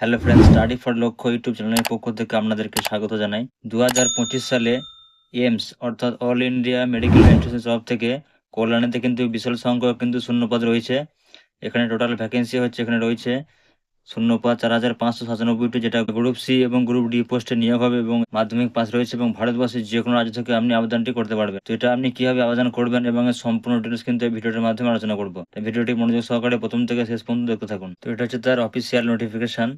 Hello friend study for Lakshya YouTube চ্যানেলের পক্ষ থেকে আপনাদেরকে স্বাগত জানাই। দু হাজার পঁচিশ সালে এমস অর্থাৎ অল ইন্ডিয়া মেডিকেল ইনস্টিটিউশন থেকে কল্যাণীতে কিন্তু বিশাল সংখ্যক কিন্তু শূন্যপদ রয়েছে। এখানে টোটাল ভ্যাকেন্সি হচ্ছে, এখানে রয়েছে শূন্যপদ চার হাজার পাঁচশো সাতানব্বইটি যেটা গ্রুপ সি এবং গ্রুপ ডি পোস্টে নিয়োগ হবে এবং মাধ্যমিক পাস রয়েছে এবং ভারতবর্ষের যে কোনো রাজ্য থেকে আপনি আবেদনটি করতে পারবেন। তো এটা আপনি কীভাবে আবেদন করবেন এবং সম্পূর্ণ ডিটেলস কিন্তু এই ভিডিওটির মাধ্যমে আলোচনা করব। ভিডিওটি মনোযোগ সহকারে প্রথম থেকে শেষ পর্যন্ত দেখতে থাকুন। তো এটা হচ্ছে তার official notification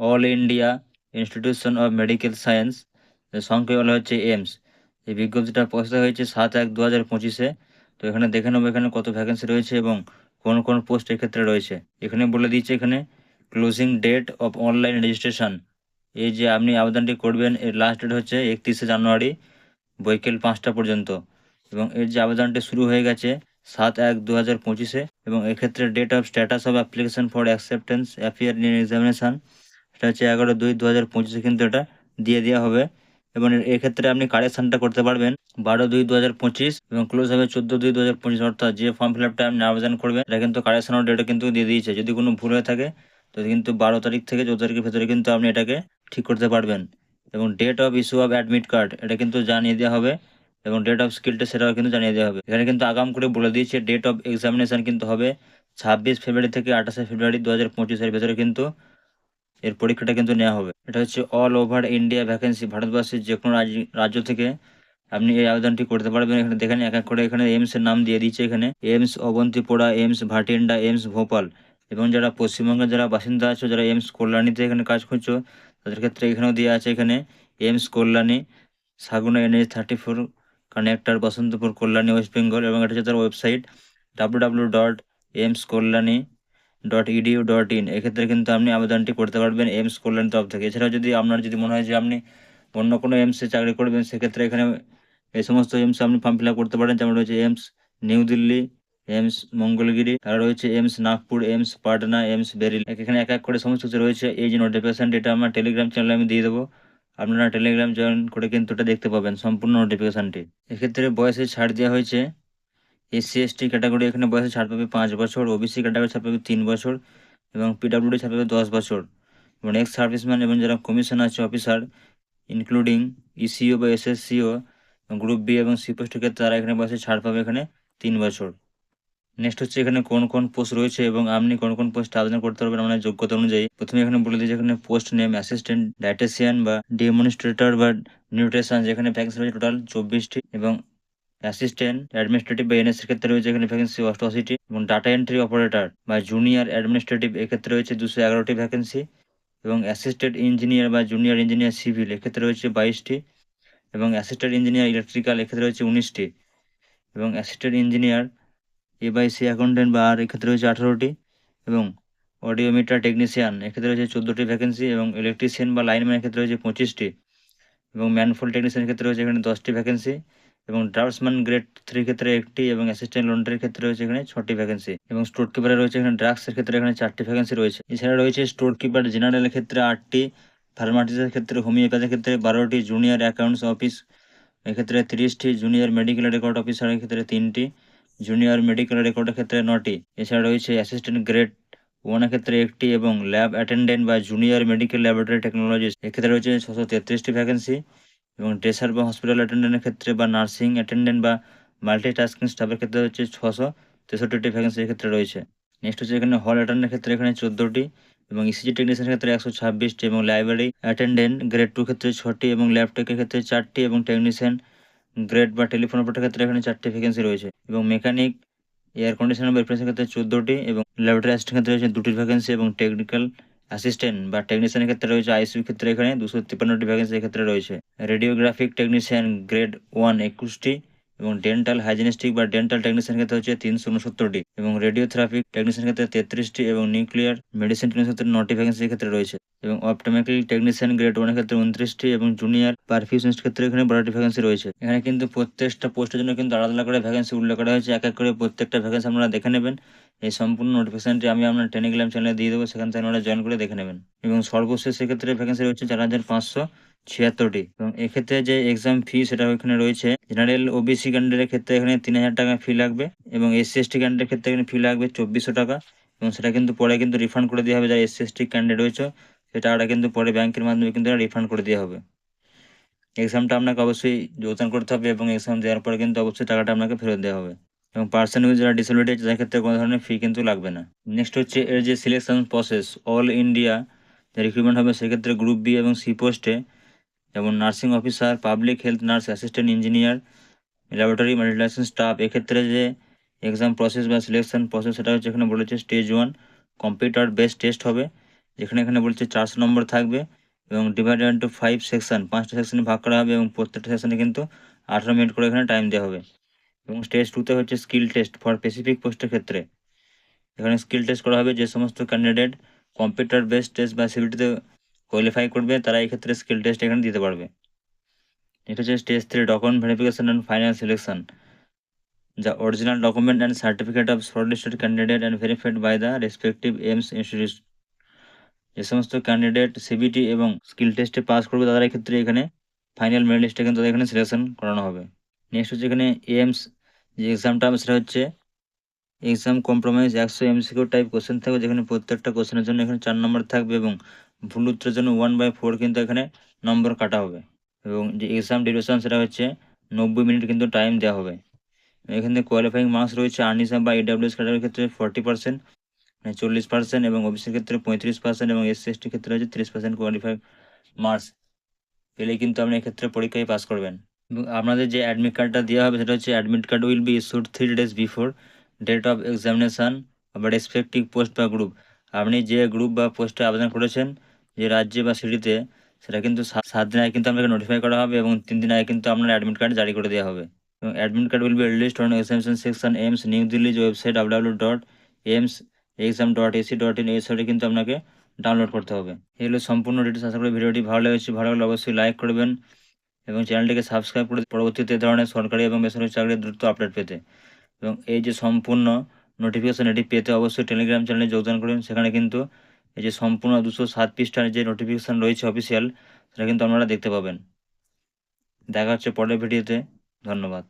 all India institution of medical science সংক্ষেপে বলা হচ্ছে এমস এই বিজ্ঞপ্তিটা প্রকাশিত হয়েছে সাত এক দু হাজার পঁচিশে। তো এখানে দেখে নেব এখানে কত ভ্যাকেন্সি রয়েছে এবং কোন কোন পোস্ট এক্ষেত্রে রয়েছে। এখানে বলে দিচ্ছে এখানে closing date of online registration এই যে আপনি আবেদনটি করবেন, এর লাস্ট ডেট হচ্ছে একত্রিশে জানুয়ারি, বৈকাল পাঁচটা পর্যন্ত। এবং এর যে আবেদনটি শুরু হয়ে গেছে সাত এক দু হাজার পঁচিশে, এবং এক্ষেত্রে date of status of application for acceptance appear in examination সেটা হচ্ছে এগারো দুই দু হাজার পঁচিশে কিন্তু এটা দিয়ে দেওয়া হবে। এবং এক্ষেত্রে আপনি কারেকশানটা করতে পারবেন বারো দুই দু হাজার পঁচিশ এবং ক্লোজ হবে চোদ্দ দুই দু হাজার পঁচিশ। অর্থাৎ যে ফর্ম ফিল আপটা আপনি আবেদন করবেন, এটা কিন্তু কারেকশানের ডেটও কিন্তু দিয়ে দিয়েছে। যদি কোনো ভুল হয়ে থাকে তো কিন্তু বারো তারিখ থেকে চোদ্দ তারিখের ভেতরে কিন্তু আপনি এটাকে ঠিক করতে পারবেন। এবং date of issue of admit card এটা কিন্তু জানিয়ে দেওয়া হবে এবং ডেট অফ স্কিল টেস্ট সেটাও কিন্তু জানিয়ে দেওয়া হবে। এখানে কিন্তু আগাম করে বলে দিয়েছে ডেট অফ এক্সামিনেশন কিন্তু হবে ছাব্বিশ ফেব্রুয়ারি থেকে আঠাশে ফেব্রুয়ারি দু হাজার পঁচিশের ভেতরে কিন্তু এর পরীক্ষাটা কিন্তু নেওয়া হবে। এটা হচ্ছে অল ওভার ইন্ডিয়া ভ্যাকেন্সি ভারতবর্ষের যে কোনো রাজ্য- থেকে আপনি এই আবেদনটি করতে পারবেন। এখানে দেখেন এক এক করে এখানে এইমসের নাম দিয়ে দিচ্ছে এখানে, AIIMS, Awantipora, AIIMS, Bathinda, AIIMS, Bhopal. এবং যারা পশ্চিমবঙ্গের যারা বাসিন্দা আছো, যারা এমস কল্যাণীতে এখানে কাজ করছ, তাদের ক্ষেত্রে এখানেও দেওয়া আছে এখানে, AIIMS Kalyani, Saguna NH thirty four, connector Basantapur Kalyani, West Bengal, এবং এটা হচ্ছে তার website W W dot AIIMS Kalyani dot edu dot in এক্ষেত্রে কিন্তু আপনি আবেদনটি করতে পারবেন এমস কল্যাণ তরফ থেকে। এছাড়াও যদি আপনার যদি মনে হয় যে আপনি অন্য কোনো এমসে চাকরি করবেন, সেক্ষেত্রে এখানে এই সমস্ত এমস আপনি ফর্ম ফিল করতে পারেন। যেমন রয়েছে AIIMS New Delhi AIIMS Mangalagiri আর রয়েছে AIIMS Nagpur, AIIMS Patna, AIIMS Bareilly. এখানে এক এক করে সমস্ত কিছু রয়েছে। এই যে নোটিফিকেশন এটা আমার টেলিগ্রাম চ্যানেলে আমি দিয়ে দেবো। আপনারা টেলিগ্রাম জয়েন করে কিন্তু এটা দেখতে পাবেন সম্পূর্ণ নোটিফিকেশনটি এক্ষেত্রে বয়সে ছাড় দেওয়া হয়েছে। এসসি এসটি ক্যাটাগরি এখানে বয়সে ছাড় পাবে পাঁচ বছর ওবিসি ক্যাটাগরি ছাড় পাবে তিন বছর এবং পিডাব্লিউডি ছাড় পাবে দশ বছর। এবং এক্স সার্ভিসম্যান এবং যারা কমিশন আছে অফিসার ইনক্লুডিং ইসিও বা এসএসসিও গ্রুপ বি এবং সি পোস্টের ক্ষেত্রে তারা এখানে বয়সে ছাড় পাবে এখানে তিন বছর। নেক্সট হচ্ছে এখানে কোন কোন পোস্ট রয়েছে এবং আপনি কোন কোন পোস্টে আবেদন করতে পারবেন আপনার যোগ্যতা অনুযায়ী। প্রথমে এখানে বলে দিয়েছে এখানে পোস্ট নেম অ্যাসিস্ট্যান্ট ডায়েটেশিয়ান বা ডেমনস্ট্রেটর বা নিউট্রিশন যেখানে ভ্যাকেন্সি রয়েছে টোটাল চব্বিশটি এবং অ্যাসিস্ট্যান্ট অ্যাডমিনিস্ট্রেটিভ বা এনএস এর ক্ষেত্রে রয়েছে এখানে ভ্যাকেন্সি অষ্টআশিটি এবং ডাটা এন্ট্রি অপারেটর বা জুনিয়র অ্যাডমিনিস্ট্রেটিভ এক্ষেত্রে রয়েছে দুশো এগারোটি ভ্যাকেন্সি এবং অ্যাসিস্ট্যান্ট ইঞ্জিনিয়ার বা জুনিয়র ইঞ্জিনিয়ার সিভিল এক্ষেত্রে রয়েছে বাইশটি এবং অ্যাসিস্ট্যান্ট ইঞ্জিনিয়ার ইলেকট্রিক্যাল এক্ষেত্রে রয়েছে উনিশটি এবং assistant engineer A by C accountant বা আর এক্ষেত্রে রয়েছে আঠারোটি এবং অডিওমিটার টেকনিশিয়ান এক্ষেত্রে রয়েছে চোদ্দোটি ভ্যাকেন্সি এবং ইলেকট্রিশিয়ান বা লাইনম্যান এক্ষেত্রে রয়েছে পঁচিশটি এবং ম্যানফোল টেকনিশিয়ান ক্ষেত্রে রয়েছে এখানে দশটি ভ্যাকেন্সি এবং ড্রাফটসম্যান গ্রেড থ্রি ক্ষেত্রে একটি এবং অ্যাসিস্ট্যান্ট লন্ডারির ক্ষেত্রে রয়েছে এখানে ছটি ভ্যাকেন্সি এবং স্টোর কিপারে রয়েছে এখানে ড্রাগসের ক্ষেত্রে এখানে চারটি ভ্যাকেন্সি রয়েছে। এছাড়া রয়েছে স্টোর কিপার জেনারেলের ক্ষেত্রে আটটি ফার্মাটিসের ক্ষেত্রে হোমিওপ্যাথির ক্ষেত্রে বারোটি জুনিয়র অ্যাকাউন্টস অফিস এক্ষেত্রে তিরিশটি জুনিয়র মেডিকেল রেকর্ড অফিসারের ক্ষেত্রে তিনটি জুনিয়র মেডিকেল রেকর্ডের ক্ষেত্রে নটি। এছাড়া রয়েছে অ্যাসিস্ট্যান্ট গ্রেড ওয়ানের ক্ষেত্রে একটি এবং ল্যাব অ্যাটেন্ডেন্ট বা জুনিয়র মেডিকেল ল্যাবরেটরি টেকনোলজিস্ট এক্ষেত্রে রয়েছে ছশো তেত্রিশটি ভ্যাকেন্সি এবং ড্রেসার বা হসপিটাল অ্যাটেন্ডেন্টের ক্ষেত্রে বা নার্সিং অ্যাটেন্ডেন্ট বা মাল্টিটাস্কিং স্টাফের ক্ষেত্রে হচ্ছে ছশো তেষট্টিটি ভ্যাকেন্সি ক্ষেত্রে রয়েছে। নেক্সট হচ্ছে এখানে হল অ্যাটেন্ডেন্টের ক্ষেত্রে এখানে চোদ্দোটি এবং ইসিজি টেকনিশিয়ানের ক্ষেত্রে একশো ছাব্বিশটি এবং লাইব্রেরি অ্যাটেন্ডেন্ট গ্রেড টু ক্ষেত্রে ছটি এবং ল্যাবটেকের ক্ষেত্রে চারটি এবং টেকনিশিয়ান গ্রেড বা টেলিফোন অপারেটর ক্ষেত্রে এখানে চারটি ভ্যাকেন্সি রয়েছে এবং মেকানিক এয়ার কন্ডিশনার বা রিপ্লেসের ক্ষেত্রে চোদ্দোটি এবং ল্যাবরেটরি অ্যাসিস্ট্যান্ট ক্ষেত্রে রয়েছে দুটি ভ্যাকেন্সি এবং টেকনিক্যাল অ্যাসিস্ট্যান্ট বা টেকনিশিয়ানের ক্ষেত্রে রয়েছে আইসিউ ক্ষেত্রে এখানে দুশো তিপ্পান্নটি ভ্যাকেন্সি ক্ষেত্রে রয়েছে। রেডিওগ্রাফিক টেকনিশিয়ান গ্রেড ওয়ান একুশটি এবং ডেন্টাল হাইজিনিস্টিক বা ডেন্টাল টেকনিশিয়ান ক্ষেত্রে হচ্ছে তিনশো উনসত্তরটি এবং রেডিওথেরাপিক টেকনিশিয়ান ক্ষেত্রে তেত্রিশটি এবং নিউক্লিয়ার মেডিসিন টেকনিশিয়ান ক্ষেত্রে নটি ভ্যাকেন্সি ক্ষেত্রে রয়েছে। এবং অপটোমেটিক টেকনিশিয়ান গ্রেড ওয়ানের ক্ষেত্রে উনত্রিশটি এবং জুনিয়র পারফিউশনিস্ট ক্ষেত্রে এখানে বারোটি ভ্যাকেন্সি রয়েছে। এখানে কিন্তু প্রত্যেকটা পোস্টের জন্য কিন্তু আলাদা আলাদা করে ভ্যাকেন্সি উল্লেখ করা হয়েছে। এক এক করে প্রত্যেকটা ভ্যাকেন্সি আপনারা দেখে নেবেন। এই সম্পূর্ণ নোটিফিকেশনটি আমি আপনার টেলিগ্রাম চ্যানেলে দিয়ে দেবো। সেখান থেকে আপনারা জয়েন করে দেখে নেবেন। এবং সর্বশেষ সেক্ষেত্রে ভ্যাকেন্সি রয়েছে চার হাজার পাঁচশো ছিয়াত্তরটি। এবং এক্ষেত্রে যে এক্সাম ফি সেটা এখানে রয়েছে। জেনারেল ওবিসি ক্যান্ডিডেটের ক্ষেত্রে এখানে তিন হাজার টাকা ফি লাগবে এবং এসসি এসটি ক্যান্ডিডেটের ক্ষেত্রে এখানে ফি লাগবে চব্বিশশো টাকা। এবং সেটা কিন্তু পরে কিন্তু রিফান্ড করে দেওয়া হবে যারা এসসি এসটি ক্যান্ডিডেট রয়েছে। সেই টাকাটা কিন্তু পরে ব্যাংকের মাধ্যমে কিন্তু রিফান্ড করে দেওয়া হবে। এক্সামটা আপনাকে অবশ্যই যোগদান করতে হবে এবং এক্সাম দেওয়ার পরে কিন্তু অবশ্যই টাকাটা আপনাকে ফেরত দেওয়া হবে। এবং পার্সন উইথ যারা ডিসেবিলিটি তাদের ক্ষেত্রে কোনো ধরনের ফি কিন্তু লাগবে না। নেক্সট হচ্ছে এর যে সিলেকশন প্রসেস অল ইন্ডিয়া যে রিক্রুটমেন্ট হবে, সেক্ষেত্রে গ্রুপ বি এবং সি পোস্টে যেমন nursing officer public health nurse assistant engineer laboratory meditation staff এক্ষেত্রে যে এক্সাম প্রসেস বা সিলেকশন প্রসেস সেটা হচ্ছে এখানে বলেছে stage one computer based test হবে। যেখানে এখানে বলছে চারশো নম্বর থাকবে এবং ডিভাইডেড ইন্টু ফাইভ সেকশন পাঁচটা সেকশানে ভাগ করা হবে এবং প্রত্যেকটা সেকশনে কিন্তু আঠারো মিনিট করে এখানে টাইম দেওয়া হবে। এবং স্টেজ টুতে হচ্ছে স্কিল টেস্ট ফর স্পেসিফিক পোস্টের ক্ষেত্রে। এখানে স্কিল টেস্ট করা হবে যে সমস্ত ক্যান্ডিডেট কম্পিউটার বেসড টেস্ট বা সিভিটিতে কোয়ালিফাই করবে, তারা এই ক্ষেত্রে স্কিল টেস্ট এখানে দিতে পারবে। এটা হচ্ছে stage three document verification and final selection the original document and certificate of shortlisted candidate and verified by the respective aims institute যে সমস্ত ক্যান্ডিডেট সিবিটি এবং স্কিল টেস্টে পাস করবে তাদের ক্ষেত্রে এখানে ফাইনাল মেরিট লিস্টে কিন্তু তাদের এখানে সিলেকশন করানো হবে। নেক্সট হচ্ছে এখানে এমস যে এক্সামটা হবে সেটা হচ্ছে এক্সাম কম্প্রোমাইজ একশো এমসিকিউ টাইপ কোশ্চেন থাকবে, যেখানে প্রত্যেকটা কোশ্চেনের জন্য এখানে চার নম্বর থাকবে এবং ভুল উত্তরের জন্য ওয়ান বাই ফোর কিন্তু এখানে নম্বর কাটা হবে। এবং যে এক্সাম ডিউরেশন সেটা হচ্ছে নব্বই মিনিট কিন্তু টাইম দেওয়া হবে। এখানে কোয়ালিফাইং মার্কস রয়েছে আর্নিসাম বা ইডাব্লিউএস ক্যাটাগরির ক্ষেত্রে ফর্টি পার্সেন্ট মানে চল্লিশ পার্সেন্ট এবং ওবিসির ক্ষেত্রে পঁয়ত্রিশ পার্সেন্ট এবং এসসি এসটির ক্ষেত্রে হচ্ছে তিরিশ পার্সেন্ট কোয়ালিফাই মার্কস পেলে কিন্তু আপনি এক্ষেত্রে পরীক্ষায় পাস করবেন। এবং আপনাদের যে অ্যাডমিট কার্ডটা দেওয়া হবে সেটা হচ্ছে admit card will be issued three days before date of examination বা রেসপেক্টিভ পোস্ট বা গ্রুপ আপনি যে গ্রুপ বা পোস্টে আবেদন করেছেন, যে রাজ্যে বা সিটিতে সেটা কিন্তু সাত দিন আগে কিন্তু আপনাকে নোটিফাই করা হবে এবং তিন দিন আগে কিন্তু আপনার অ্যাডমিট কার্ড জারি করে দেওয়া হবে। এবং admit card will be released on examination section AIIMS New Delhi's website W dot AIIMS exam dot AC dot in এই সাইটে কিন্তু আপনাকে ডাউনলোড করতে হবে। এগুলো সম্পূর্ণ ডিটেলস আশা করি ভিডিওটি ভালো লেগেছে। ভালো লাগলে অবশ্যই লাইক করবেন এবং চ্যানেলটিকে সাবস্ক্রাইব করে পরবর্তীতে ধরনের সরকারি এবং বেসরকারি চাকরির দ্রুত আপডেট পেতে। এবং এই যে সম্পূর্ণ নোটিফিকেশন এটি পেতে অবশ্যই টেলিগ্রাম চ্যানেলে যোগদান করুন। সেখানে কিন্তু এই যে সম্পূর্ণ দুশো সাত পৃষ্ঠার যে নোটিফিকেশান রয়েছে অফিসিয়াল সেটা কিন্তু আপনারা দেখতে পাবেন। দেখা হচ্ছে পরের ভিডিওতে। ধন্যবাদ।